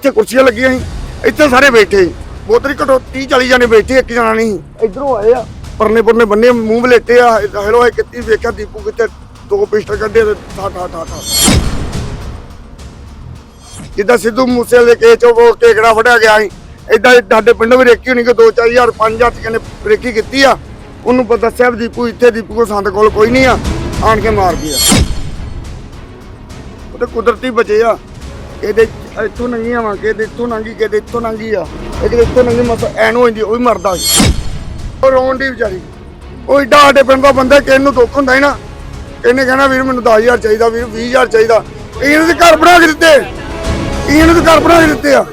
ਇੱਥੇ ਕੁਰਸੀਆਂ ਲੱਗੀਆਂ ਸੀ। ਇੱਥੇ ਸਾਰੇ ਬੈਠੇ ਸੀ। ਬਹੁਤਰੀ ਘਟੋ 30 40 ਜਣੇ ਬੈਠੇ ਇੱਕ ਜਣਾ ਨਹੀਂ ਸੀ। ਆਏ ਆ, ਪਰਨੇ ਪਰਨੇ ਬੰਨੇ ਮੂੰਹ ਬਲੇਟੇ ਆ। ਹੈਲੋ ਹੈ ਕਿੱਤੀ ਵੇਖਿਆ ਦੀਪੂ ਕਿੱਥੇ? ਦੋ ਪਿਸਟਲ ਕੱਢੇ ਤੇ ਠਾ ਠਾ ਠਾ ਠਾ। ਜਿੱਦਾਂ ਸਿੱਧੂ ਮੂਸੇ ਦੇ ਚੋਂ ਉਹ ਕੇਕੜਾ ਫੜਿਆ ਗਿਆ ਸੀ। ਇਦਾਂ ਸਾਡੇ ਪਿੰਡ ਵੀ ਰੇਕੀ ਹੋਣੀ ਕਿ 2 4000 5000 ਚ ਕਹਿੰਦੇ ਰੇਕੀ ਕੀਤੀ ਆ। ਉਹਨੂੰ ਪਤਾ ਦੱਸਿਆ ਵੀ ਦੀਪੂ ਇੱਥੇ, ਦੀਪੂ ਕੋ ਸੰਦ ਕੋਲ ਕੋਈ ਨਹੀਂ ਆ। ਆਣ ਕੇ ਮਾਰ ਗਿਆ ਉਹ ਤੇ ਕੁਦਰਤੀ ਬਚੇ ਆ। ਇਹਦੇ ਇੱਥੋਂ ਨੰਗੀ ਆਵਾਂ ਕਿ ਇੱਥੋਂ ਨੰਗੀ ਕਿ ਇੱਥੋਂ ਨੰਗੀ ਆ। ਇਹਦੇ ਇੱਥੋਂ ਨੰਗੀ ਮਸ ਐਨੋ ਹੁੰਦੀ ਉਹ ਵੀ ਮਰਦਾ ਸੀ। ਉਹ ਰੋਣ ਦੀ ਵਿਚਾਰੀ। ਉਹ ਏਡਾ ਸਾਡੇ ਪਿੰਡ ਦਾ ਬੰਦਾ ਕਿ ਇਹਨੂੰ ਦੁੱਖ ਹੁੰਦਾ ਹੈ ਨਾ। ਇਹਨੇ ਕਹਿਣਾ ਵੀਰ ਮੈਨੂੰ 10000 ਚਾਹੀਦਾ ਵੀਰ 20000 ਚਾਹੀਦਾ। ਇਹਨੇ ਤੇ ਘਰ ਬਣਾ ਕੇ ਦਿੱਤੇ। ਇਹਨੇ ਤੇ ਘਰ ਬਣਾ ਕੇ ਦਿੱਤੇ ਆ।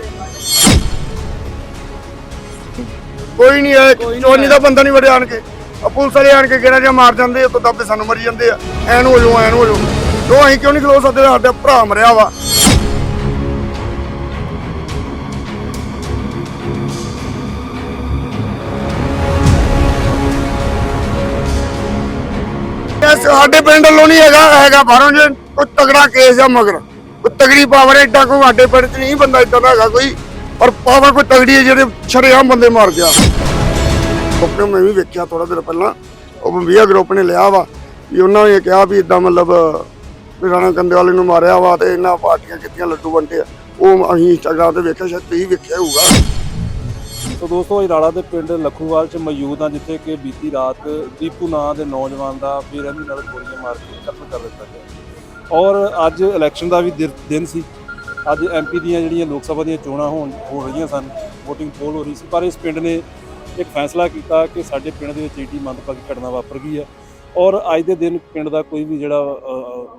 ਕੋਈ ਨਹੀਂ ਆਇਆ ਚੋਨੀ ਦਾ ਬੰਦਾ ਨਹੀਂ ਵੜਿਆ ਆਣ ਕੇ। ਆ ਪੁਲਿਸ ਵਾਲੇ ਆਣ ਕੇ ਕਿਹੜਾ ਜਿਹਾ ਮਾਰ ਜਾਂਦੇ ਉੱਤੋਂ ਦੱਬੇ ਸਾਨੂੰ ਮਰੀ ਜਾਂਦੇ ਆ। ਐਨ ਹੋ ਜਾਓ ਐਨ ਹੋ ਜਾਓ। ਕਿਉਂ ਅਸੀਂ ਕਿਉਂ ਨਹੀਂ ਖਲੋ ਸਕਦੇ ਸਾਡਾ ਭਰਾ ਮਰਿਆ ਵਾ। ਸਾਡੇ ਪਿੰਡ ਵੱਲੋਂ ਨਹੀਂ ਹੈਗਾ ਹੈਗਾ ਬਾਹਰੋਂ ਜੇ, ਕੋਈ ਤਗੜਾ ਕੇਸ ਆ ਮਗਰ। ਕੋਈ ਤਗੜੀ ਪਾਵਰ ਏਡਾ ਕੋਈ ਸਾਡੇ ਪਿੰਡ 'ਚ ਨਹੀਂ ਬੰਦਾ ਏਦਾਂ ਦਾ ਹੈਗਾ ਕੋਈ। ਪਰ ਪਾਵਰ ਕੋਈ ਤਗੜੀ ਹੈ ਜਿਹੜੇ ਸ਼ਰੇਆਮ ਬੰਦੇ ਮਾਰ ਗਿਆ। ਗਰੁੱਪ ਮੈਂ ਵੀ ਵੇਖਿਆ ਥੋੜਾ ਦਿਨ ਪਹਿਲਾਂ। ਉਹ ਬੰਬੀਆ ਗਰੁੱਪ ਨੇ ਲਿਆ ਵਾ ਵੀ ਉਹਨਾਂ ਨੇ ਕਿਹਾ ਵੀ ਇਦਾਂ ਮਤਲਬ, ਵੀ ਰਾਣਾ ਕੰਦੇ ਨੂੰ ਮਾਰਿਆ ਵਾ ਤੇ ਇਹਨਾਂ ਪਾਰਟੀਆਂ ਕੀਤੀਆਂ ਲੱਡੂ ਵੰਡੇ ਆ। ਉਹ ਅਸੀਂ ਇੰਸਟਾਗ੍ਰਾਮ ਤੇ ਵੇਖਿਆ, ਸ਼ਾਇਦ ਤੁਸੀਂ ਵੇਖਿਆ ਹੋਊਗਾ। ਸੋ ਦੋਸਤੋ ਇਰਾਲਾ ਦੇ ਪਿੰਡ ਲਖੂਵਾਲ ਚ ਮੌਜੂਦ ਹਾਂ, ਜਿੱਥੇ ਕਿ ਬੀਤੀ ਰਾਤ ਦੀਪੂ ਨਾਂ ਦੇ ਨੌਜਵਾਨ ਦਾ ਬੇਰਹਿਮੀ ਨਾਲ ਗੋਲੀਆਂ ਮਾਰ ਕੇ ਕਤਲ ਕਰ ਦਿੱਤਾ ਗਿਆ। ਔਰ ਅੱਜ ਇਲੈਕਸ਼ਨ ਦਾ ਵੀ ਦਿਨ ਸੀ। ਅੱਜ ਐਮਪੀ ਦੀਆਂ ਜਿਹੜੀਆਂ ਲੋਕ ਸਭਾ ਦੀਆਂ ਚੋਣਾਂ ਹੋਣ ਹੋ ਰਹੀਆਂ ਸਨ, VOTING ਪੋਲ ਹੋ ਰਹੀ ਸੀ। ਪਰ ਇਸ ਪਿੰਡ ਨੇ ਇੱਕ ਫੈਸਲਾ ਕੀਤਾ ਕਿ ਸਾਡੇ ਪਿੰਡ ਦੇ ਵਿੱਚ ਏਡੀ ਮੰਦਭਾਗੀ ਘਟਨਾ ਵਾਪਰ ਗਈ ਹੈ। ਔਰ ਅੱਜ ਦੇ ਦਿਨ ਪਿੰਡ ਦਾ ਕੋਈ ਵੀ ਜਿਹੜਾ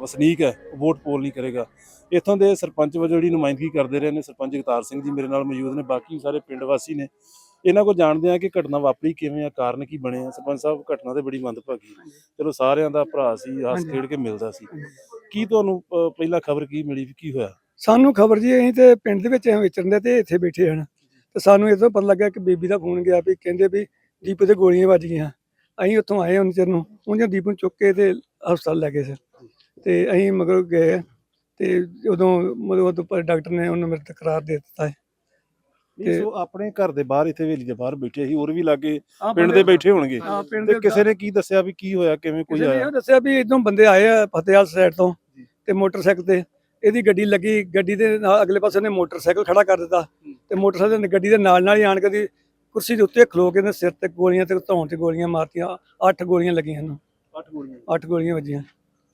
ਵਸਨੀਕ ਹੈ, ਉਹ ਵੋਟ ਪੋਲ ਨਹੀਂ ਕਰੇਗਾ। ਇੱਥੋਂ ਦੇ ਸਰਪੰਚ ਵਜੋਂ ਜਿਹੜੀ ਨੁਮਾਇੰਦਗੀ ਕਰਦੇ ਰਹੇ ਨੇ, ਸਰਪੰਚ ਜਗਤਾਰ ਸਿੰਘ ਜੀ ਮੇਰੇ ਨਾਲ ਮੌਜੂਦ ਨੇ, ਬਾਕੀ ਸਾਰੇ ਪਿੰਡ ਵਾਸੀ ਨੇ। ਇਹਨਾਂ ਕੋਲ ਜਾਣਦੇ ਆ ਕਿ ਘਟਨਾ ਵਾਪਰੀ ਕਿਵੇਂ ਆ, ਕਾਰਨ ਕੀ ਬਣੇ ਆ। ਸਰਪੰਚ ਸਾਹਿਬ, ਘਟਨਾ ਤੇ ਬੜੀ ਮੰਦਭਾਗੀ। ਚਲੋ ਸਾਰਿਆਂ ਦਾ ਭਰਾ ਸੀ, ਹੱਸ ਖੇਡ ਕੇ ਮਿਲਦਾ ਸੀ। ਕੀ ਤੁਹਾਨੂੰ ਪਹਿਲਾਂ ਖਬਰ ਕੀ ਮਿਲੀ ਕੀ ਹੋਇਆ? ਸਾਨੂੰ ਖਬਰ ਜੀ, ਅਸੀਂ ਤੇ ਪਿੰਡ ਦੇ ਵਿੱਚ ਐਂ ਵਿਚਰਦੇ ਤੇ ਇੱਥੇ ਬੈਠੇ ਹਨ। ਤੇ ਸਾਨੂੰ ਇਹ ਤੋਂ ਪਤਾ ਲੱਗਾ ਕਿ ਬੀਬੀ ਦਾ ਫੋਨ ਗਿਆ ਵੀ, ਕਹਿੰਦੇ ਵੀ ਦੀਪ ਤੇ ਗੋਲੀਆਂ ਵੱਜ ਗਈਆਂ। ਅਸੀਂ ਉੱਥੋਂ ਆਏ ਉਹਨਾਂ ਚਿਰ ਨੂੰ ਉਹਨਾਂ ਦੀਪ ਨੂੰ ਚੁੱਕ ਕੇ ਤੇ ਹਸਪਤਾਲ ਲੈ ਗਏ ਸੀ ਤੇ ਅਸੀਂ ਮਗਰ ਗਏ ਤੇ ਉਦੋਂ ਮਤਲਬ ਪਰ ਡਾਕਟਰ ਨੇ ਉਹਨੂੰ ਮੇਰੇ ਤੇ ਕਰਾਰ ਦੇ ਦਿੱਤਾ ਹੈ। ਨਹੀਂ, ਸੋ ਆਪਣੇ ਘਰ ਦੇ ਬਾਹਰ ਇੱਥੇ ਹਵੇਲੀ ਦੇ ਬਾਹਰ ਬੈਠੇ ਸੀ ਹੋਰ ਵੀ ਲਾਗੇ ਪਿੰਡ ਦੇ ਬੈਠੇ ਹੋਣਗੇ। ਤੇ ਕਿਸੇ ਨੇ ਕੀ ਦੱਸਿਆ ਵੀ ਕੀ ਹੋਇਆ ਕਿਵੇਂ ਕੋਈ ਆਇਆ? ਇਹ ਦੱਸਿਆ ਵੀ ਇਦੋਂ ਬੰਦੇ ਆਏ ਆ ਫਤਿਆਲ ਸਾਈਡ ਤੋਂ ਤੇ ਮੋਟਰਸਾਈਕਲ ਤੇ ਇਹਦੀ ਗੱਡੀ ਲੱਗੀ ਗੱਡੀ ਦੇ ਨਾਲ ਅਗਲੇ ਪਾਸੇ ਨੇ ਮੋਟਰਸਾਈਕਲ ਖੜਾ ਕਰ ਦਿੱਤਾ ਤੇ ਮੋਟਰਸਾਈਕਲ ਗੱਡੀ ਦੇ ਨਾਲ ਨਾਲ ਹੀ ਆਣ ਕੇ ਦੀ ਕੁਰਸੀ ਦੇ ਉੱਤੇ ਖਲੋ ਕੇ ਨੇ ਸਿਰ ਤੇ ਗੋਲੀਆਂ ਤੇ ਧੌਣ ਤੇ ਗੋਲੀਆਂ ਮਾਰਤੀਆਂ ਅੱਠ ਗੋਲੀਆਂ ਲੱਗੀਆਂ ਇਹਨੂੰ ਅੱਠ ਗੋਲੀਆਂ। ਅੱਠ ਗੋਲੀਆਂ ਵੱਜੀਆਂ।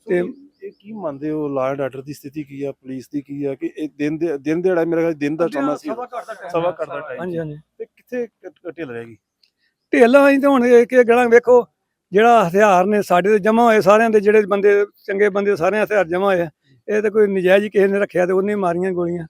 ਤੇ ਇਹ ਕੀ ਮੰਨਦੇ ਹੋ ਲਾਅ ਐਂਡ ਆਰਡਰ ਦੀ ਸਥਿਤੀ ਕੀ ਆ ਪੁਲਿਸ ਦੀ ਕੀ ਆ ਕਿ ਇਹ ਦਿਨ ਦੇ ਦਿਨ ਦਿਹਾੜਾ ਮੇਰਾ ਖਿਆਲ ਦਿਨ ਦਾ ਸਮਾਂ ਸੀ। ਸਵਾ ਦਾ ਦਾ time ਹਾਂਜੀ ਹਾਂਜੀ। ਤੇ ਕਿੱਥੇ ਢਿੱਲ ਰਹਿ ਢੇਲਾ ਅਸੀਂ ਤਾਂ ਹੁਣ ਇਹ ਕਿ ਗਲਾਂ ਵੇਖੋ ਜਿਹੜਾ ਹਥਿਆਰ ਨੇ ਸਾਡੇ ਤੇ ਜਮਾ ਹੋਏ ਸਾਰਿਆਂ ਦੇ ਜਿਹੜੇ ਬੰਦੇ ਚੰਗੇ ਬੰਦੇ ਸਾਰਿਆਂ ਹਥਿਆਰ ਜਮਾ ਹੋਏ। ਇਹ ਤਾਂ ਕੋਈ ਨਜਾਇਜ਼ ਕਿਸੇ ਨੇ ਰੱਖਿਆ ਤੇ ਉਹਨੇ ਮਾਰੀਆਂ ਗੋਲੀਆਂ।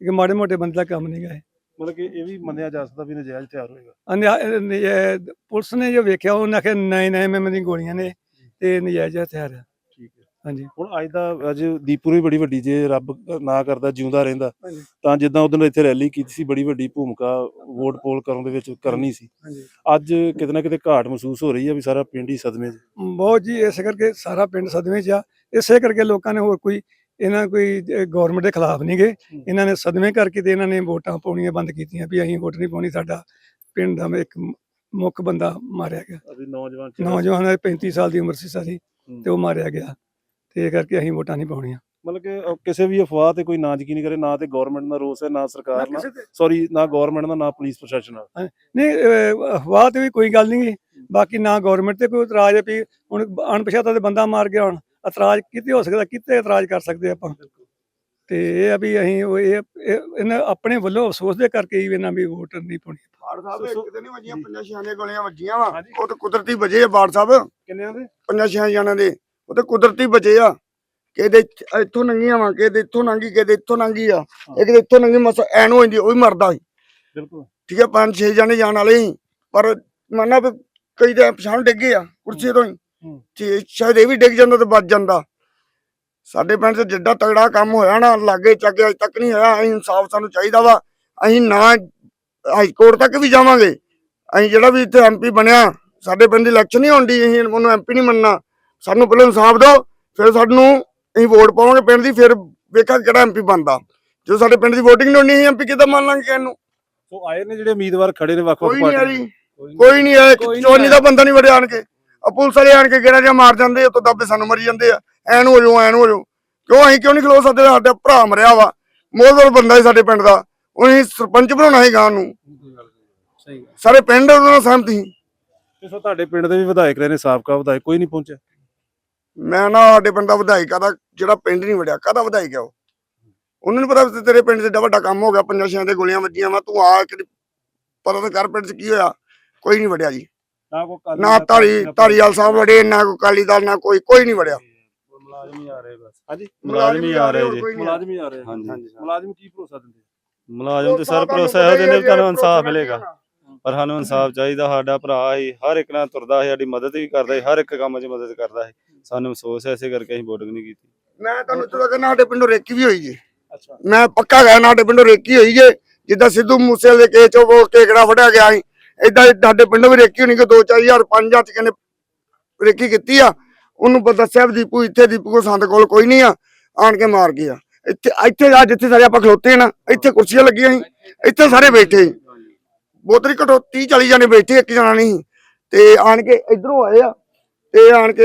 ਕਿ ਮਾੜੇ ਮੋਟੇ ਬੰਦੇ ਦਾ ਕੰਮ ਨਹੀਂ ਗਏ ਮਤਲਬ ਕਿ ਇਹ ਵੀ ਮੰਨਿਆ ਜਾ ਸਕਦਾ ਵੀ ਨਜਾਇਜ਼ ਤਿਆਰ ਹੋਏਗਾ। ਅਨਿਆ- ਪੁਲਿਸ ਨੇ ਜੋ ਵੇਖਿਆ ਉਹਨਾਂ ਆਖਿਆ ਨਏ ਨਏ ਐਮ ਦੀਆਂ ਗੋਲੀਆਂ ਨੇ ਤੇ ਨਜਾਇਜ਼ ਹਥਿਆਰ। ਆ। ਠੀਕ ਹੈ। ਹਾਂਜੀ। ਹੁਣ ਅੱਜ ਦਾ ਅੱਜ ਦੀਪੂ ਵੀ ਬੜੀ ਵੱਡੀ ਜੇ ਰੱਬ ਨਾ ਕਰਦਾ ਜਿਉਂਦਾ ਰਹਿੰਦਾ। ਹਾਂਜੀ। ਤਾਂ ਜਿੱਦਾਂ ਉਦੋਂ ਇੱਥੇ ਰੈਲੀ ਕੀਤੀ ਸੀ ਬੜੀ ਵੱਡੀ ਭੂਮਿਕਾ ਵੋਟ ਪੋਲ ਕਰਨ ਦੇ ਵਿੱਚ ਕਰਨੀ ਸੀ। ਹਾਂਜੀ। ਅੱਜ ਕਿਤੇ ਨਾ ਕਿਤੇ ਘਾਟ ਮਹਿਸੂਸ ਹੋ ਰਹੀ ਹੈ ਵੀ ਸਾਰਾ ਪਿੰਡ ਹੀ ਸਦਮੇ 'ਚ। ਬਹੁਤ ਜੀ ਇਸ ਕਰਕੇ ਸਾਰਾ ਪਿੰਡ ਸਦਮੇ 'ਚ ਆ। ਇਸੇ ਕਰਕੇ ਲੋਕਾਂ ਨੇ ਹੋਰ ਕੋਈ ਇਹਨਾਂ ਕੋਈ ਗਵਰਨਮੈਂਟ ਦੇ ਖਿਲਾਫ ਨਹੀਂ ਗਏ। ਇਹਨਾਂ ਨੇ ਸਦਮੇ ਕਰਕੇ ਤੇ ਇਹਨਾਂ ਨੇ ਵੋਟਾਂ ਪਾਉਣੀਆਂ ਬੰਦ ਕੀਤੀਆਂ ਵੀ ਅਸੀਂ ਵੋਟ ਨਹੀਂ ਪਾਉਣੀ ਸਾਡਾ ਪਿੰਡ ਦਾ ਇੱਕ ਮੁੱਖ ਬੰਦਾ ਮਾਰਿਆ ਗਿਆ। ਅਭੀ ਨੌਜਵਾਨ ਨੌਜਵਾਨ ਹੈ 35 ਸਾਲ ਦੀ ਉਮਰ ਸੀ ਸਾਡੀ। ਤੇ ਉਹ ਮਾਰਿਆ ਗਿਆ। ਤੇ ਇਹ ਕਰਕੇ ਅਸੀਂ ਵੋਟਾਂ ਨਹੀਂ ਪਾਉਣੀਆਂ। ਮਤਲਬ ਕਿ ਕਿਸੇ ਵੀ ਅਫਵਾਹ ਤੇ ਕੋਈ ਨਾ ਯਕੀਨ ਕਰੇ ਨਾ ਤੇ ਗਵਰਨਮੈਂਟ ਦਾ ਰੋਸ ਹੈ ਨਾ ਸਰਕਾਰ ਨਾਲ। ਸੌਰੀ ਨਾ ਗਵਰਨਮੈਂਟ ਦਾ ਨਾ ਪੁਲਿਸ ਪ੍ਰਸ਼ਾਸਨ ਨਾਲ। ਨਹੀਂ ਅਫਵਾਹ ਤੇ ਵੀ ਕੋਈ ਗੱਲ ਨਹੀਂ। ਬਾਕੀ ਨਾ ਗਵਰਨਮੈਂਟ ਤੇ ਕੋਈ ਇਤਰਾਜ਼ ਹੈ ਵੀ ਹੁਣ ਅਣਪਛਾਤਾ ਤੇ ਬੰਦਾ ਮਾਰ ਗਿਆ ਹੁਣ। ਇਤਰਾਜ਼ ਕਿਤੇ ਹੋ ਸਕਦਾ ਕਿਤੇ ਇਤਰਾਜ਼ ਕਰ ਸਕਦੇ ਆਪਾਂ। ਤੇ ਇਹ ਆ ਵੀ ਅਸੀਂ ਉਹ ਇਹ ਇਹ- ਇਹਨਾਂ ਆਪਣੇ ਵੱਲੋਂ ਅਫਸੋਸ ਦੇ ਕਰਕੇ ਹੀ ਇਹਨਾਂ ਵੀ ਵੋਟ ਨਹੀਂ ਪਾਉਣੀ। ਬਾੜ ਸਾਹਿਬ ਸੋ- ਇੱਕ ਤੇ ਨਹੀਂ ਵੱਜੀਆਂ ਜੀ। ਪੰਜਾਂ ਛਿਆਂ ਦੀਆਂ ਗੋਲੀਆਂ ਵੱਜੀਆਂ ਵਾ। ਉਹ ਤਾਂ ਕੁਦਰਤੀ ਬਚੇ ਆ ਬਾੜ ਸਾਹਿਬ। ਕਿੰਨਿਆਂ ਦੇ ਪੰਜਾਂ ਛਿਆਂ ਜਣਾਂ ਦੇ। ਉਹ ਤਾਂ ਕੁਦਰਤੀ ਬਚੇ ਆ। ਕਿਹਦੇ ਇੱਥੋਂ ਨੰਗੀਆਂ ਵਾ ਕਿਹਦੇ ਇੱਥੋਂ ਨੰਗੀ ਕਿਹਦੇ ਇੱਥੋਂ ਨੰਗੀ ਆ। ਇੱਕ ਦੇ ਇੱਥੋਂ ਨੰਗੀ ਮਸ ਐਨ ਹੋ ਜਾਂਦੀ ਉਹ ਵੀ ਮਰਦਾ ਸੀ। ਬਿਲਕੁਲ। ਠੀਕ ਹੈ ਪੰਜ ਛੇ ਜਣੇ ਜਾਣ ਵਾਲੇ ਸੀ। ਪਰ ਮੰਨਾ ਵੀ ਕਈ ਤਾਂ ਪਛਾਣ ਡਿੱਗੇ ਆ ਕੁਰਸੀ ਤੋਂ ਹੂੰ। ਤੇ ਸ਼ਾਇਦ ਇਹ ਵੀ ਡਿੱਗ ਜਾਂਦਾ ਤੇ ਬਚ ਜਾਂਦਾ। ਸਾਡੇ ਪਿੰਡ 'ਚ ਜਿੱਡਾ ਤਗੜਾ ਕੰਮ ਹੋਇਆ ਨਾ ਲਾਗੇ ਚੱਗੇ ਅਜੇ ਤੱਕ ਨਹੀਂ ਹੋਇਆ ਅਸੀਂ ਇਨਸਾਫ ਸਾਨੂੰ ਚਾਹੀਦਾ ਵਾ। ਅਸੀਂ ਨਾ ਹਾਈ ਕੋਰਟ ਤੱਕ ਵੀ ਜਾਵਾਂਗੇ। ਅਸੀਂ ਜਿਹੜਾ ਵੀ ਇੱਥੇ ਐਮਪੀ ਬਣਿਆ ਸਾਡੇ ਪਿੰਡ ਦੀ ਇਲੈਕਸ਼ਨ ਨਹੀਂ ਹੁੰਦੀ ਅਸੀਂ ਉਹਨੂੰ ਐਮਪੀ ਨਹੀਂ ਮੰਨਣਾ। ਸਾਨੂੰ ਪਹਿਲਾਂ ਇਨਸਾਫ ਦਿਓ ਫਿਰ ਸਾਨੂੰ ਅਸੀਂ ਵੋਟ ਪਾਵਾਂਗੇ ਪਿੰਡ ਦੀ ਫਿਰ ਵੇਖਾਂ ਕਿਹੜਾ ਐਮਪੀ ਬਣਦਾ। ਜੋ ਸਾਡੇ ਪਿੰਡ ਦੀ VOTING ਨਹੀਂ ਹੋਣੀ ਐਮਪੀ ਕਿੱਦਾਂ ਮੰਨ ਲਾਂਗੇ ਕਿਸੇ ਨੂੰ? ਸੋ ਆਏ ਨੇ ਜਿਹੜੇ ਉਮੀਦਵਾਰ ਖੜੇ ਨੇ ਵੱਖ-ਵੱਖ ਕੋਈ ਨਹੀਂ ਆਈ ਕੋਈ ਨਹੀਂ ਆਇਆ ਚੋਨੀ ਦਾ ਬੰਦਾ ਨਹੀਂ ਵੜਿਆ ਆਣ ਕੇ। ਆ ਪੁਲਿਸ ਵਾਲੇ ਆਣ ਕੇ ਗੇੜਾ ਜਿਹਾ ਮਾਰ ਜਾਂਦੇ ਉਤੋਂ ਦੱਬੇ ਸਾਨੂੰ ਮਰੀ ਜਾਂਦੇ ਆ। ਐਨ ਹੋ ਜਾਓ ਐਨ ਹੋ ਜਾਓ। ਕਿਉਂ ਅਸੀਂ ਕਿਉਂ ਨਹੀਂ ਖਲੋ ਸਕਦੇ? ਸਾਡਾ ਭਰਾ ਮਰਿਆ ਵਾ। ਮੋਹਰ ਬੰਦਾ ਸੀ ਸਾਡੇ ਪਿੰਡ ਦਾ। ਉਹਨੇ ਸਰਪੰਚ ਬਣਾਉਣਾ ਸੀ ਗਾਂ ਨੂੰ। ਸਹੀ ਸਾਰੇ ਪਿੰਡ ਉਹਦੇ ਨਾਲ ਸਹਿਮਤ ਸੀ। ਤੇ ਸੋ ਤੁਹਾਡੇ ਪਿੰਡ ਦੇ ਵੀ ਵਿਧਾਇਕ ਰਹੇ ਨੇ ਸਾਬਕਾ ਵਿਧਾਇਕ ਕੋਈ ਨਹੀਂ ਪਹੁੰਚਿਆ? ਮੈਂ ਨਾ ਸਾਡੇ ਪਿੰਡ ਦਾ ਵਿਧਾਇਕ ਆ ਦਾ ਜਿਹੜਾ ਪਿੰਡ ਨਹੀਂ ਵੜਿਆ ਕਾਹਦਾ ਵਿਧਾਇਕ ਆ ਉਹ? ਉਹਨਾਂ ਨੂੰ ਪਤਾ ਵੀ ਤੇਰੇ ਪਿੰਡ 'ਚ ਏਡਾ ਵੱਡਾ ਕੰਮ ਹੋ ਗਿਆ ਪੰਜਾਂ ਛਿਆਂ ਦੇ ਗੋਲੀਆਂ ਵੱਜੀਆਂ ਵਾ ਤੂੰ ਆ ਕਿ ਪਤਾ ਤਾਂ ਕਰ ਪਿੰਡ 'ਚ ਕੀ ਹੋਇਆ? ਕੋਈ ਨਹੀਂ ਵੜਿਆ ਜੀ। ਨਾ ਕੋ ਨਾ ਧਾਰੀ ਧਾਰੀਵਾਲ ਸਾਹਿਬ ਵੜੇ ਨਾ ਕੋਈ ਅਕਾਲੀ ਦਲ ਨਾ ਕੋਈ ਕੋਈ ਨਹੀਂ ਵੜਿਆ। ਮੁਲਾਜ਼ਮ ਹੀ ਆ ਰਹੇ ਬਸ। ਹਾਂਜੀ? ਮੁਲਾਜ਼ਮ ਹੀ ਆ ਰਹੇ ਜੀ। ਕੋਈ ਨਹੀਂ ਮੁਲਾਜ਼ਮ ਹੀ ਆ ਰਹੇ। ਹਾਂਜੀ। ਮੁਲਾਜ਼ਮ ਕੀ ਭਰੋਸਾ ਦਿੰਦੇ ਮੁਲਾਜ਼ਮ ਤੇ ਸਰ ਭਰੋਸਾ ਇਹੋ ਦਿੰਦੇ ਵੀ ਤੁਹਾਨੂੰ ਇਨਸਾਫ ਮਿਲੇਗਾ। ਪਰ ਸਾਨੂੰ ਇਨਸਾਫ ਚਾਹੀਦਾ ਸਾਡਾ ਭਰਾ ਹੀ ਹਰ ਇੱਕ ਨਾਲ ਤੁਰਦਾ ਹੈ ਸਾਡੀ ਮਦਦ ਵੀ ਕਰਦਾ ਹੈ ਹਰ ਇੱਕ ਕੰਮ 'ਚ ਮਦਦ ਕਰਦਾ ਹੈ ਸਾਨੂੰ ਅਫਸੋਸ ਹੈ ਇਸੇ ਕਰਕੇ ਅਸੀਂ ਵੋਟਿੰਗ ਨਹੀਂ ਕੀਤੀ। ਮੈਂ ਤੁਹਾਨੂੰ ਇੱਥੋਂ ਤੱਕ ਸਾਡੇ ਪਿੰਡੋਂ ਰੇਕੀ ਵੀ ਹੋਈ ਜੀ। ਅੱਛਾ। ਮੈਂ ਪੱਕਾ ਗਿਆ ਸਾਡੇ ਪਿੰਡੋਂ ਰੇਕੀ ਹੋਈ ਜੇ। ਜਿੱਦਾਂ ਸਿੱਧੂ ਮੂਸੇ ਦੇ ਕੇਸ ਚੋਂ ਉਹ ਕੇਕੜਾ ਫੜਿਆ ਗਿਆ ਸੀ ਇਦਾਂ ਸਾਡੇ ਪਿੰਡੋਂ ਵੀ ਰੇਕੀ ਹੋਣੀ ਕਿ 2-4000 5000 ਚ ਕਹਿੰਦੇ ਰੇਕੀ ਕੀਤੀ ਆ, ਉਹਨੂੰ ਪ- ਦੱਸਿਆ ਦੀਪੂ, ਇੱਥੇ ਦੀਪੂ ਕੋ ਸੰਦ ਕੋਲ ਕੋਈ ਨਹੀਂ ਆ, ਆਣ ਕੇ ਮਾਰ ਗਿਆ। ਇੱਥੇ ਇੱਥੇ ਆ, ਜਿੱਥੇ ਸਾਰੇ ਆਪਾਂ ਖਲੋਤੇ ਨਾ, ਇੱਥੇ ਕੁਰਸੀਆਂ ਲੱਗੀਆਂ ਸੀ, ਇੱਥੇ ਸਾਰੇ ਬੈਠੇ ਸੀ। ਬੋਤਰੀ ਘਟੋ 30 40 ਜਣੇ ਬੈਠੇ, ਇੱਕ ਜਣਾ ਨਹੀਂ ਤੇ ਆਣ ਕੇ ਇਧਰੋਂ ਆਏ ਆ, ਤੇ ਆਣ ਕੇ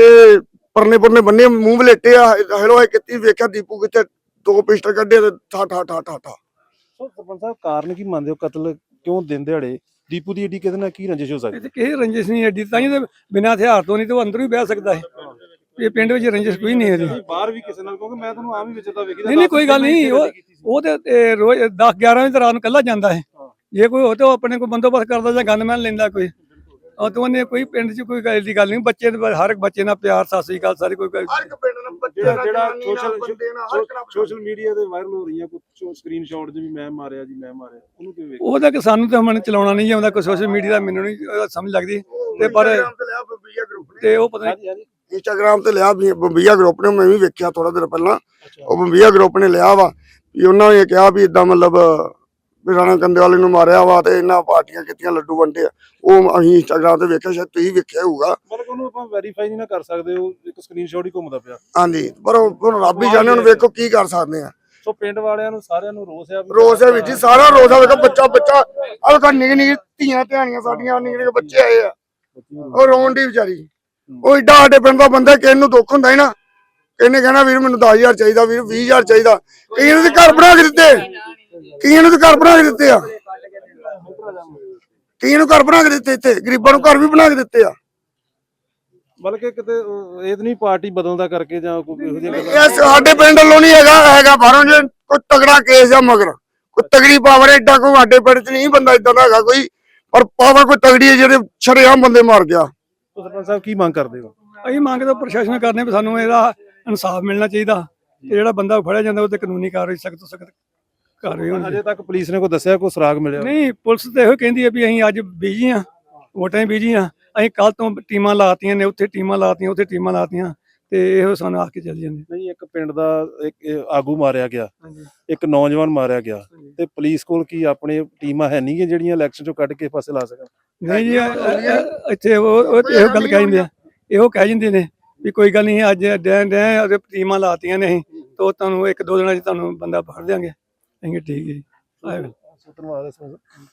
ਪਰਨੇ ਪਰਨੇ ਬੰਨੇ ਮੂੰਹ ਬਲੇਟੇ ਆ, ਹੈਲੋ, ਇਹ ਕੀਤੀ ਵੇਖਿਆ ਦੀਪੂ ਕਿਤੇ ਦੋ ਪਿਸਟਲ ਕੱਢੇ ਤੇ ਠਾ ਠਾ ਠਾ ਠਾ ਠਾ। ਸਰਪੰਚ ਸਾਹਿਬ, ਕਾਰਨ ਕੀ ਮੰਨਦੇ ਹੋ? ਕਤਲ ਕਿਉਂ ਦਿਨ ਦਿਹਾੜੇ ਦੀਪੂ ਦੀ ਏਡੀ ਕਿਹਦੇ ਨਾਲ ਕੀ ਰੰਜਿਸ਼ ਹੋ ਸਕਦੀ? ਕਿਸੇ ਰੰਜਿਸ਼ ਨਹੀਂ ਐਡੀ ਤਾਂ ਹੀ ਤੇ ਬਿਨਾਂ ਹਥਿਆਰ ਤੋਂ ਨਹੀਂ ਤੇ ਉਹ ਅੰਦਰ ਹੀ ਬਹਿ ਸਕਦਾ ਹੈ। ਇਹ ਪਿੰਡ ਵਿੱਚ ਰੰਜਿਸ਼ ਕੋਈ ਨਹੀਂ ਹੈ ਇਹਦੀ ਬਾਹਰ ਵੀ ਕਿਸੇ ਨਾਲ ਕਿਉਂਕਿ ਮੈਂ ਤੁਹਾਨੂੰ ਆਮ ਹੀ ਵਿਚਰਦਾ ਵੇਖੀਦਾ ਨਹੀਂ ਨਹੀਂ ਕੋਈ ਗੱਲ ਨਹੀਂ ਉਹ ਉਹ ਤੇ ਇਹ ਰੋਜ਼ 10 11 ਵਜੇ ਤੇ ਰਾਤ ਨੂੰ ਕੱਲਾ ਜਾਂਦਾ ਹੈ। ਜੇ ਕੋਈ ਹੋ ਤੇ ਉਹ ਆਪਣੇ ਕੋਈ ਬੰਦੋਬਸਤ ਕਰਦਾ ਜਾਂ ਗਨਮੈਨ ਲੈਂਦਾ ਕੋਈ। ਉਹ ਤੋਂ ਉਹਨੇ ਕੋਈ ਪਿੰਡ 'ਚ ਕੋਈ ਗੱਲ ਦੀ ਗੱਲ ਨਹੀਂ ਬੱਚੇ ਦੇ ਹਰ ਇੱਕ ਬੱਚੇ ਨਾਲ ਪਿਆਰ ਸਤਿ ਸ੍ਰੀ ਅਕਾਲ ਸਾਰੀ ਕੋਈ ਗੱਲ- ਹਰ ਇੱਕ ਪਿੰਡ ਨਾਲ ਬੱਚੇ ਜਿਹੜਾ ਨਾਲ ਜਿਹੜਾ ਸੋਸ਼ਲ ਬੰਦੇ ਨਾਲ, ਹਰ ਇੱਕ ਨਾਲ ਸੋਸ਼ਲ ਮੀਡੀਆ ਤੇ ਵਾਇਰਲ ਹੋ ਰਹੀਆਂ ਕੁਝ ਸਕਰੀਨਸ਼ਾਟ ਦੇ ਵੀ ਮੈਂ ਮਾਰਿਆ ਜੀ ਮੈਂ ਮਾਰਿਆ। ਉਹਨੂੰ ਕਿਵੇਂ ਵੇਖ ਉਹਦਾ ਕਿ ਸਾਨੂੰ ਤਾਂ ਮਨ ਚਲਾਉਣਾ ਨਹੀਂ ਆਉਂਦਾ ਕੋਈ ਸੋਸ਼ਲ ਮੀਡੀਆ ਦਾ ਮੈਨੂੰ ਨਹੀਂ ਸਮਝ ਲੱਗਦੀ। ਤੇ ਪਰ ਤੇ ਲਿਆ ਬੰਬੀਆ ਗਰੁੱਪ ਨੇ। ਤੇ ਉਹ ਪਤਾ ਨਹੀਂ ਹਾਂਜੀ ਹਾਂਜੀ। ਇੰਸਟਾਗ੍ਰਾਮ ਤੇ ਲਿਆ ਬੰਬੀਆ ਗਰੁੱਪ ਨੇ ਮੈਂ ਵੀ ਵੇਖਿਆ ਥੋੜਾ ਦਿਨ ਪਹਿਲਾਂ। ਉਹ ਬੰਬੀਆ ਗਰੁੱਪ ਨੇ ਲਿਆ ਵਾ ਵੀ ਉਹਨਾਂ ਨੇ ਕਿਹਾ ਵੀ ਇਦਾਂ ਮਤਲਬ ਵੀ ਰਾਣਾ ਕੰਦੇ ਵਾਲੇ ਨੂੰ ਮਾਰਿਆ ਵਾ ਤੇ ਇਹਨਾਂ ਪਾਰਟੀਆਂ ਕੀਤੀਆਂ ਲੱਡੂ ਵੰਡੇ ਆ। ਉਹ ਅਸੀਂ ਇੰਸਟਾਗ੍ਰਾਮ ਤੇ ਵੇਖਿਆ ਸ਼ਾਇਦ ਤੁਸੀਂ ਵੇਖਿਆ ਹੋਊਗਾ। ਮਤਲਬ ਉਹਨੂੰ ਆਪਾਂ ਵੈਰੀਫਾਈ ਨਹੀਂ ਨਾ ਕਰ ਸਕਦੇ ਉਹ ਇੱਕ ਸਕਰੀਨਸ਼ਾਟ ਹੀ ਘੁੰਮਦਾ ਪਿਆ। ਹਾਂਜੀ ਪਰ ਉਹ ਹੁਣ ਰੱਬ ਹੀ ਜਾਣੇ ਹੁਣ ਵੇਖੋ ਕੀ ਕਰ ਸਕਦੇ ਆ। ਸੋ ਪਿੰਡ ਵਾਲਿਆਂ ਨੂੰ ਸਾਰਿਆਂ ਨੂੰ ਰੋਸ ਆ ਵੀ ਰੋਜ਼ ਹੈ ਵੀਰ ਜੀ ਸਾਰਾ ਆ ਵੇਖੋ ਬੱਚਾ ਬੱਚਾ ਆਹ ਕਾ ਨਿੱਕੇ ਨਿੱਕੇ ਧੀਆਂ ਧਿਆਣੀਆਂ ਸਾਡੀਆਂ ਨਿੱਕੇ ਨਿੱਕੇ ਬੱਚੇ ਆਏ ਆ। ਉਹ ਰੋਣ ਦੀ ਵਿਚਾਰੀ। ਉਹ ਏਡਾ ਸਾਡੇ ਪਿੰਡ ਦਾ ਬੰਦਾ ਕਿਸੇ ਨੂੰ ਦੁੱਖ ਹੁੰਦਾ ਹੈ ਨਾ। ਕਿਹਨੇ ਕਹਿਣਾ ਵੀਰ ਮੈਨੂੰ 10000 ਚਾਹੀਦਾ ਵੀਰ 20000 ਚਾਹੀਦਾ। ਕਈਆਂ ਨੇ ਤਾਂ ਘਰ ਬਣਾ ਕੇ ਦਿੱਤੇ। ਕਈਆਂ ਨੇ ਤਾਂ ਘਰ ਬਣਾ ਕੇ ਦਿੱਤੇ ਆ। ਕਈਆਂ ਨੂੰ ਘਰ ਬਣਾ ਕੇ ਦਿੱਤੇ ਇੱਥੇ ਗਰੀਬਾਂ ਨੂੰ ਘਰ ਵੀ ਬਣਾ ਕੇ ਦਿੱਤੇ ਆ। ਬਲਕਿ ਕਿਤੇ ਉਹ ਇਹ ਤਾਂ ਨਹੀਂ ਪਾਰਟੀ ਬਦਲਦਾ ਕਰਕੇ ਜਾਂ ਕੋਈ ਇਹੋ ਜਿਹੀਆਂ ਗੱਲਾਂ। ਇਹ ਸਾਡੇ ਪਿੰਡ ਵੱਲੋਂ ਨਹੀਂ ਹੈਗਾ ਹੈਗਾ ਬਾਹਰੋਂ ਜੇ ਕੋਈ ਤਗੜਾ ਕੇਸ ਆ ਮਗਰ। ਕੋਈ ਤਗੜੀ ਪਾਵਰ ਏਡਾ ਕੋਈ ਸਾਡੇ ਪਿੰਡ 'ਚ ਨਹੀਂ ਬੰਦਾ ਇਦਾਂ ਦਾ ਹੈਗਾ ਕੋਈ ਪਰ ਪਾਵਰ ਕੋਈ ਤਗੜੀ ਹੈ ਜਿਹੜੇ ਛੜੇਆਮ ਬੰਦੇ ਮਾਰ ਗਿਆ। ਸਰਪੰਚ ਸਾਹਿਬ ਕੀ ਮੰਗ ਕਰਦੇ ਹੋ? ਅਸੀਂ ਮੰਗ ਤਾਂ ਪ੍ਰਸ਼ਾਸਨ ਕਰਨੇ ਵੀ ਸਾਨੂੰ ਇਹਦਾ ਇਨਸਾਫ ਮਿਲਣਾ ਚਾਹੀਦਾ। ਤੇ ਜਿਹੜਾ ਬੰਦਾ ਫੜਿਆ ਜਾਂਦਾ ਉਹ ਤੇ ਕਾਨੂੰਨੀ ਕਾਰਵਾਈ ਸਖਤ ਤੋਂ ਸਖਤ ਕਾਰਵਾਈ ਹੋਣੀ ਅਜੇ ਤੱਕ ਪੁਲਿਸ ਨੇ ਕੋਈ ਦੱਸਿਆ ਕੋਈ ਸੁਰਾਗ ਮਿਲਿਆ? ਨਹੀਂ ਪੁਲਿਸ ਤੇ ਇਹੋ ਕਹਿੰਦੀ ਹੈ ਵੀ ਅਸੀਂ ਅੱਜ ਬਿਜ਼ੀ ਆ ਵੋਟਾਂ ਬਿਜ਼ੀ ਆ ਅਸੀਂ ਕੱਲ ਤੋਂ ਟੀਮਾਂ ਲਾਤੀਆਂ ਨੇ ਉੱਥੇ ਟੀਮਾਂ ਲਾਤੀਆਂ ਉੱਥੇ ਟੀਮਾਂ ਲਾਤੀਆਂ ਤੇ ਇਹੋ ਸਾਨੂੰ ਆ ਕੇ ਚੱਲ ਜਾਂਦੇ। ਨਹੀਂ ਇੱਕ ਪਿੰਡ ਦਾ ਇੱਕ ਆਗੂ ਮਾਰਿਆ ਗਿਆ। ਹਾਂਜੀ। ਇੱਕ ਨੌਜਵਾਨ ਮਾਰਿਆ ਗਿਆ ਤੇ ਪੁਲਿਸ ਕੋਲ ਕੀ ਆਪਣੇ ਟੀਮਾਂ ਹੈ ਨਹੀਂ ਜਿਹੜੀਆਂ ਇਲੈਕਸ਼ਨ ਚੋਂ ਕੱਢ ਕੇ ਪਾਸੇ ਲਾ ਸਕਣ? ਨਹੀਂ ਜੀ ਇੱਥੇ ਉਹ ਇਹੋ ਗੱਲ ਕਹਿ ਜਾਂਦੇ ਆ। ਇਹੋ ਕਹਿ ਜਾਂਦੇ ਨੇ ਵੀ ਕੋਈ ਗੱਲ ਨਹੀਂ ਅੱਜ ਡੈ ਡੈ ਟੀਮਾਂ ਲਾਤੀਆਂ ਨੇ ਅਸੀਂ ਤੇ ਉਹ ਤੁਹਾਨੂੰ ਇੱਕ ਦੋ ਦਿਨਾਂ 'ਚ ਤੁਹਾਨੂੰ ਬੰਦਾ ਫੜ ਦਿਆਂਗੇ। ਅਸੀਂ ਕਿਹਾ ਠੀਕ ਹੈ ਜੀ।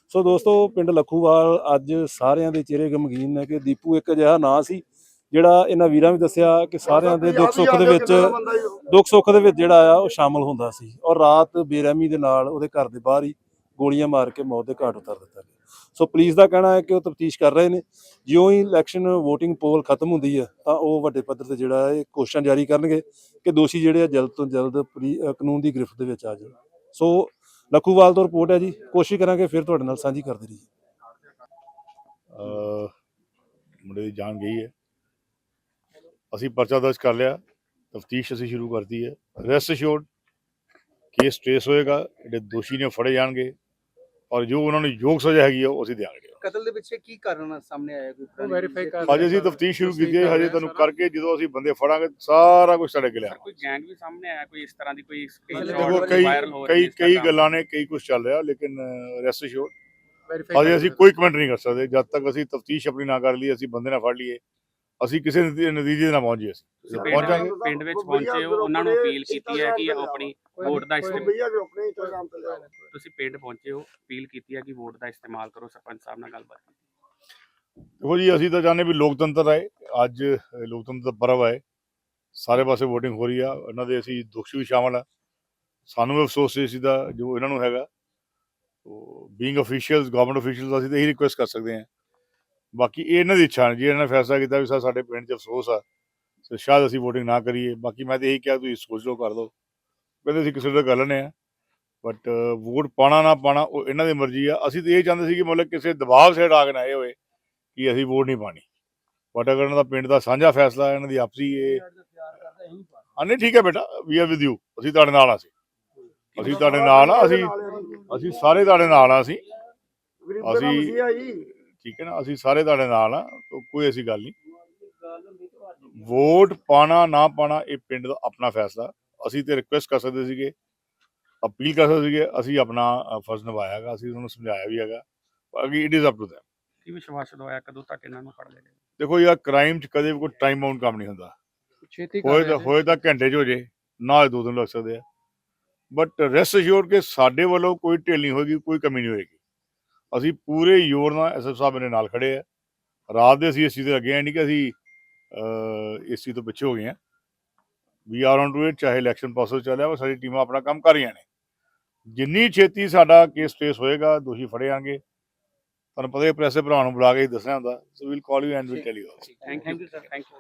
ਸੋ ਦੋਸਤੋ ਪਿੰਡ ਲਖੂਵਾਲ ਅੱਜ ਸਾਰਿਆਂ ਦੇ ਚਿਹਰੇ ਗਮਗੀਨ ਨੇ ਕਿ ਦੀਪੂ ਇੱਕ ਅਜਿਹਾ ਨਾਂ ਸੀ ਜਿਹੜਾ ਇਹਨਾਂ ਵੀਰਾਂ ਵੀ ਦੱਸਿਆ ਕਿ ਸਾਰਿਆਂ ਦੇ ਦੁੱਖ ਸੁੱਖ ਦੇ ਵਿੱਚ ਦੁੱਖ ਸੁੱਖ ਦੇ ਵਿੱਚ ਜਿਹੜਾ ਆ ਉਹ ਸ਼ਾਮਲ ਹੁੰਦਾ ਸੀ ਔਰ ਰਾਤ ਬੇਰਹਿਮੀ ਦੇ ਨਾਲ ਉਹਦੇ ਘਰ ਦੇ ਬਾਹਰ ਹੀ ਗੋਲੀਆਂ ਮਾਰ ਕੇ ਮੌਤ ਦੇ ਘਾਟ ਉਤਾਰ ਦਿੱਤਾ ਗਿਆ। ਸੋ ਪੁਲਿਸ ਦਾ ਕਹਿਣਾ ਹੈ ਕਿ ਉਹ ਤਫਤੀਸ਼ ਕਰ ਰਹੇ ਨੇ। ਜਿਉਂ ਹੀ ਇਲੈਕਸ਼ਨ VOTING ਪੋਲ ਖਤਮ ਹੁੰਦੀ ਹੈ ਤਾਂ ਉਹ ਵੱਡੇ ਪੱਧਰ ਤੇ ਜਿਹੜਾ ਇਹ ਕੋਸ਼ਿਸ਼ਾਂ ਜਾਰੀ ਕਰਨਗੇ ਕਿ ਦੋਸ਼ੀ ਜਿਹੜੇ ਆ ਜਲਦ ਤੋਂ ਜਲਦ ਪੁਲੀ- ਅ, ਕਾਨੂੰਨ ਦੀ ਗ੍ਰਿਫਤ ਦੇ ਵਿੱਚ ਆ ਜਾਣ। ਸੋ ਲਖੂਵਾਲ ਤੋਂ ਰਿਪੋਰਟ ਹੈ ਜੀ। ਕੋਸ਼ਿਸ਼ ਕਰਾਂਗੇ ਫਿਰ ਤੁਹਾਡੇ ਨਾਲ ਸਾਂਝੀ ਕਰਦੇ ਰਹੀਏ। ਅਹ ਮੁੰਡੇ ਦੀ ਜਾਨ ਗਈ ਹੈ। ਅਸੀਂ ਪਰਚਾ ਦਰਜ ਕਰ ਲਿਆ। ਤਫਤੀਸ਼ ਅਸੀਂ ਸ਼ੁਰੂ ਕਰਤੀ ਹੈ। ਰੈਸਟ ਅਸ਼ੋਰਡ ਕੇਸ ਟ੍ਰੇਸ ਹੋਏਗਾ। ਜਿਹੜੇ ਦੋਸ਼ੀ ਨੇ ਫੜੇ ਜਾਣਗੇ। ਔਰ ਜੋ ਉਹਨਾਂ ਨੂੰ ਯੋਗ ਸਜ਼ਾ ਹੈਗੀ ਆ, ਉਹ ਅਸੀਂ ਦਿਆਂਗੇ। ਕਤਲ ਦੇ ਪਿੱਛੇ ਕੀ ਕਾਰਨ ਸਾਹਮਣੇ ਆਇਆ ਕੋਈ ਪੁਰਾਣੀ ਕਰ- ਹਜੇ ਅਸੀਂ ਤਫਤੀਸ਼ ਸ਼ੁਰੂ ਕੀਤੀ ਹੈ ਹਜੇ ਤੁਹਾਨੂੰ ਕਰਕੇ ਜਦੋਂ ਅਸੀਂ ਬੰਦੇ ਫੜਾਂਗੇ ਸਾਰਾ ਕੁਝ ਸਾਡੇ ਲਿਆ ਕੋਈ ਗੈਂਗ ਵੀ ਸਾਹਮਣੇ ਆਇਆ ਕੋਈ ਇਸ ਤਰ੍ਹਾਂ ਦੀ ਕੋਈ ਦੇਖੋ ਕਈ ਕਈ ਕਈ ਗੱਲਾਂ ਨੇ ਕਈ ਕੁਝ ਚੱਲ ਰਿਹਾ ਲੇਕਿਨ ਰੈਸਟ ਅਸ਼ੋਰਡ ਹਜੇ ਅਸੀਂ ਕੋਈ ਕਮੈਂਟ ਨਹੀਂ ਕਰ ਸਕਦੇ। ਜਦ ਤੱਕ ਅਸੀਂ ਤਫਤੀਸ਼ ਆਪਣੀ ਨਾ ਕਰ ਲਈ ਅਸੀਂ ਬੰਦੇ ਨਾ ਫੜ ਲਈਏ। ਅਸੀਂ ਕਿਸੇ ਨਤੀ- ਨਤੀਜੇ ਨਾਲ ਪਹੁੰਚੇ ਅਸੀਂ। ਤੁਸੀਂ ਜਦੋਂ ਪਹੁੰਚਾਂਗੇ। ਪਿੰਡ ਵਿੱਚ ਪਹੁੰਚੇ ਹੋ ਉਹਨਾਂ ਨੂੰ ਅਪੀਲ ਕੀਤੀ ਹੈ ਕਿ ਆਪਣੀ ਵੋਟ ਦਾ ਇਸਤੇਮਾਲ ਭਈਆ ਤੇ। ਤੁਸੀਂ ਪਿੰਡ ਪਹੁੰਚੇ ਹੋ ਅਪੀਲ ਕੀਤੀ ਹੈ ਕਿ ਵੋਟ ਦਾ ਇਸਤੇਮਾਲ ਕਰੋ ਸਰਪੰਚ ਸਾਹਿਬ ਨਾਲ ਗੱਲਬਾਤ ਕੀਤੀ ਦੇਖੋ ਜੀ ਅਸੀਂ ਤਾਂ ਚਾਹੁੰਦੇ ਵੀ ਲੋਕਤੰਤਰ ਹੈ ਅੱਜ ਅ, ਲੋਕਤੰਤਰ ਦਾ ਪਰਵ ਹੈ ਸਾਰੇ ਪਾਸੇ VOTING ਹੋ ਰਹੀ ਆ ਇਹਨਾਂ ਦੇ ਅਸੀਂ ਦੁੱਖ 'ਚ ਵੀ ਸ਼ਾਮਲ ਆ। ਸਾਨੂੰ ਵੀ ਅਫਸੋਸ ਇਸ ਦਾ ਜੋ ਇਹਨਾਂ ਨੂੰ ਹੈਗਾ। ਬੀਇੰਗ ਅਫੀਸ਼ੀਅਲਸ ਗਵਰਨਮੈਂਟ ਅਫੀਸ਼ੀਅਲਸ ਅਸੀਂ ਤਾਂ ਇਹੀ ਰਿਕੁਐਸਟ ਕਰ ਸਕਦੇ ਹਾਂ। ਬਾਕੀ ਇਹ ਇਹਨਾਂ ਦੀ ਇੱਛਾ ਜੀ ਇਹਨਾਂ ਨੇ ਫੈਸਲਾ ਕੀਤਾ ਵੀ ਸਾਡੇ ਪਿੰਡ 'ਚ ਅਫਸੋਸ ਆ ਤੇ ਸ਼ਾਇਦ ਅਸੀਂ VOTING ਨਾ ਕਰੀਏ। ਬਾਕੀ ਮੈਂ ਤਾਂ ਇਹੀ ਕਿਹਾ ਤੁਸੀਂ ਸੋਚ ਲਓ ਕਰ ਦਿਓ ਕਹਿੰਦੇ ਅਸੀਂ ਕਿਸੇ ਦਾ ਕਰ ਲੈਂਦੇ ਆ ਬਟ ਵੋਟ ਪਾਣਾ ਨਾ ਪਾਣਾ ਉਹ ਇਹਨਾਂ ਦੀ ਮਰਜ਼ੀ ਆ। ਅਸੀਂ ਤਾਂ ਇਹ ਚਾਹੁੰਦੇ ਸੀ ਕਿ ਮਤਲਬ ਕਿਸੇ ਦਬਾਅ ਸੇੜ ਆ ਕੇ ਨਾ ਇਹ ਹੋਏ ਕਿ ਅਸੀਂ ਵੋਟ ਨਹੀਂ ਪਾਣੀ ਬਟ ਅਗਰ ਇਹਨਾਂ ਦਾ ਪਿੰਡ ਦਾ ਸਾਂਝਾ ਫੈਸਲਾ ਇਹਨਾਂ ਦੀ ਆਪਸੀ ਇਹ ਹਾਂ। ਨਹੀਂ ਠੀਕ ਹੈ ਬੇਟਾ ਵੀ ਆਰ ਵਿਦ ਯੂ ਅਸੀਂ ਤੁਹਾਡੇ ਨਾਲ ਆ ਅਸੀਂ। ਅਸੀਂ ਤੁਹਾਡੇ ਨਾਲ ਆ ਅਸੀਂ ਅਸੀਂ ਸਾਰੇ ਤੁਹਾਡੇ ਨਾਲ ਆ ਅਸੀਂ। ਅਸੀਂ- ਠੀਕ ਹੈ ਨਾ? ਅਸੀਂ ਸਾਰੇ ਤੁਹਾਡੇ ਨਾਲ ਆ ਕੋਈ ਐਸੀ ਗੱਲ ਨਹੀਂ। ਵੋਟ ਪਾਣਾ ਨਾ ਪਾਣਾ ਇਹ ਪਿੰਡ ਦਾ ਆਪਣਾ ਫੈਸਲਾ। ਅਸੀਂ ਤੇ ਰਿਕੁਐਸਟ ਕਰ ਸਕਦੇ ਸੀਗੇ ਅਪੀਲ ਕਰ ਸਕਦੇ ਸੀਗੇ ਅਸੀਂ ਆਪਣਾ ਫਰਜ਼ ਨਿਭਾਇਆ ਹੈਗਾ ਅਸੀਂ ਉਹਨਾਂ ਨੂੰ ਸਮਝਾਇਆ ਵੀ ਹੈਗਾ। ਬਾਕੀ it is up to them ਕੀ ਵਿਸ਼ਵਾਸ ਦਵਾਇਆ ਕਦੋਂ ਤੱਕ ਇਹਨਾਂ ਨੂੰ ਫੜ ਲੈਣਗੇ ਦੇਖੋ ਯਾਰ ਕ੍ਰਾਈਮ 'ਚ ਕਦੇ ਵੀ ਕੋਈ ਟਾਈਮ ਬਾਉਂਡ ਕੰਮ ਨਹੀਂ ਹੁੰਦਾ। ਛੇਤੀ ਹੋਏ ਤਾਂ ਹੋਏ ਤਾਂ ਘੰਟੇ 'ਚ ਹੋ ਜੇ ਨਾ ਹੋਏ ਦੋ ਦਿਨ ਲੱਗ ਸਕਦੇ ਆ। ਬਟ ਰੈਸਟ ਅਸ਼ੋਰ ਕਿ ਸਾਡੇ ਵੱਲੋਂ ਕੋਈ ਢਿੱਲ ਨਹੀਂ ਹੋਏਗੀ ਕੋਈ ਕਮੀ ਨਹੀਂ ਹੋਏਗੀ। ਅਸੀਂ ਪੂਰੇ ਜ਼ੋਰ ਨਾਲ ਐਸਐਫ ਸਾਹਿਬ ਮੇਰੇ ਨਾਲ ਖੜੇ ਆ। ਰਾਤ ਦੇ ਅਸੀਂ ਇਸ ਚੀਜ਼ ਤੇ ਲੱਗੇ ਆ ਨਹੀਂ ਕਿ ਅਸੀਂ ਚੀਜ਼ ਤੋਂ ਪਿੱਛੇ ਹੋ ਗਏ ਆ। We are on to it ਚਾਹੇ ਇਲੈਕਸ਼ਨ ਪ੍ਰੋਸੈਸ ਚੱਲਿਆ ਵਾ ਸਾਡੀ ਟੀਮਾਂ ਆਪਣਾ ਕੰਮ ਕਰ ਰਹੀਆਂ ਨੇ। ਜਿੰਨੀ ਛੇਤੀ ਸਾਡਾ ਕੇਸ ਟ੍ਰੇਸ ਹੋਏਗਾ ਦੋਸ਼ੀ ਫੜੇ ਜਾਣਗੇ। ਤੁਹਾਨੂੰ ਪਤਾ ਹੈ ਪ੍ਰੈਸ ਭਰਾ ਨੂੰ ਬੁਲਾ ਕੇ ਹੀ ਦੱਸਣਾ ਹੁੰਦਾ। So we'll call you and we'll tell you thank you sir thank you